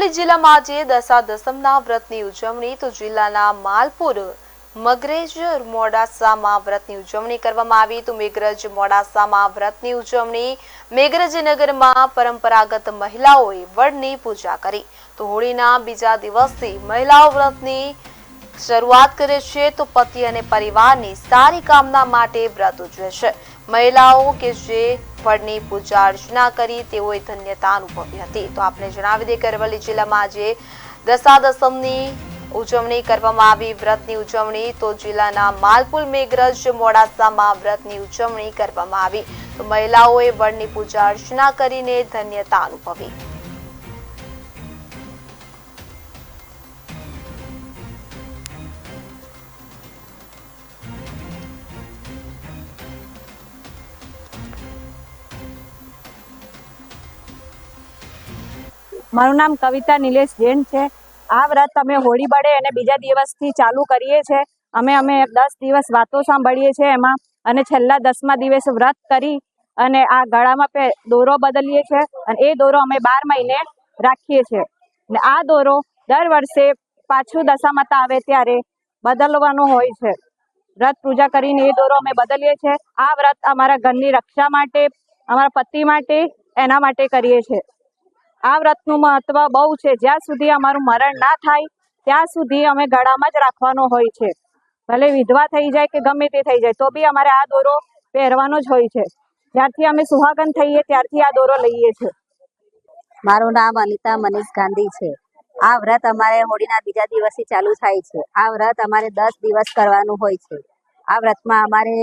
અરવલ્લી જિલ્લામાં આજે દશા દસમના વ્રતની ઉજવણી, તો જિલ્લાના માલપુર, મગરેજ, મોડાસામાં વ્રતની ઉજવણી કરવામાં આવી. તો મેઘરજ, મોડાસામાં વ્રતની ઉજવણી. મેઘરજનગરમાં પરંપરાગત મહિલાઓએ વડની પૂજા કરી. તો હોળીના બીજા દિવસથી મહિલાઓ વ્રતની શરૂઆત કરે છે. તો પતિ અને પરિવારની સારી કામના માટે વ્રત ઉજવે છે. મહિલાઓ કે જે વડની પૂજા અર્ચના કરી તેઓએ ધન્યતા અનુભવી હતી. તો આપણે જણાવી દઈએ કે અરવલ્લી જિલ્લામાં આજે દશા દસમની ઉજવણી કરવામાં આવી, વ્રતની ઉજવણી. તો જિલ્લાના માલપુર મેઘરજ, મોડાસામાં વ્રતની ઉજવણી કરવામાં આવી. તો મહિલાઓએ વડની પૂજા અર્ચના કરીને ધન્યતા અનુભવી. મારું નામ કવિતા નિલેશ જૈન છે. આ વ્રત અમે હોળી બળે અને બીજા દિવસથી ચાલુ કરીએ છીએ. અમે અમે દસ દિવસ વાતો સાંભળીએ છીએ એમાં અને છેલ્લા દસમા દિવસે વ્રત કરી અને આ ગળામાં દોરો બદલીએ છીએ અને એ દોરો અમે બાર મહિને રાખીએ છીએ. ને આ દોરો દર વર્ષે પાછું દશામાતા આવે ત્યારે બદલવાનો હોય છે. વ્રત પૂજા કરીને એ દોરો અમે બદલીએ છીએ. આ વ્રત અમારા ઘરની રક્ષા માટે, અમારા પતિ માટે, એના માટે કરીએ છીએ. આ વ્રતનું મહત્વ બહુ છે. જ્યાં સુધી અમારું મરણ ના થાય, ત્યાં સુધી અમે ગળામાં જ રાખવાનો હોય છે. ભલે વિધવા થઈ જાય કે ગમે તે થઈ જાય, તો બી અમારે આ દોરો પહેરવાનો જ હોય છે. જ્યારથી અમે સુહાગન થઈએ, ત્યારથી આ દોરો લઈએ છીએ મારું નામ અનિતા મનીષ ગાંધી છે. આ વ્રત અમારે હોળીના બીજા દિવસથી ચાલુ થાય છે. આ વ્રત અમારે દસ દિવસ કરવાનું હોય છે. આ વ્રતમાં અમારે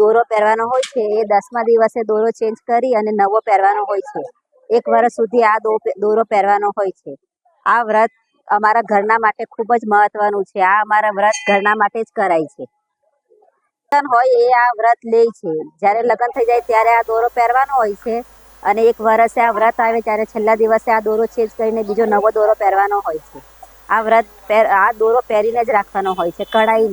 દોરો પહેરવાનો હોય છે. એ દસમા દિવસે દોરો ચેન્જ કરી અને નવો પહેરવાનો હોય છે. એક વર્ષ સુધી આ દોરો પહેરવાનો હોય છે. આ વ્રત અમારા ઘરના માટે ખૂબ જ મહત્વનું છે. આ અમારા વ્રત ઘરના માટે જ કરાય છે. લગ્ન હોય એ આ વ્રત લે છે. જ્યારે લગ્ન થઈ જાય ત્યારે આ દોરો પહેરવાનો હોય છે. અને એક વર્ષે આ વ્રત આવે ત્યારે છેલ્લા દિવસે આ દોરો ચેન્જ કરીને બીજો નવો દોરો પહેરવાનો હોય છે. આ વ્રત આ દોરો પહેરીને જ રાખવાનો હોય છે. કઢાઈ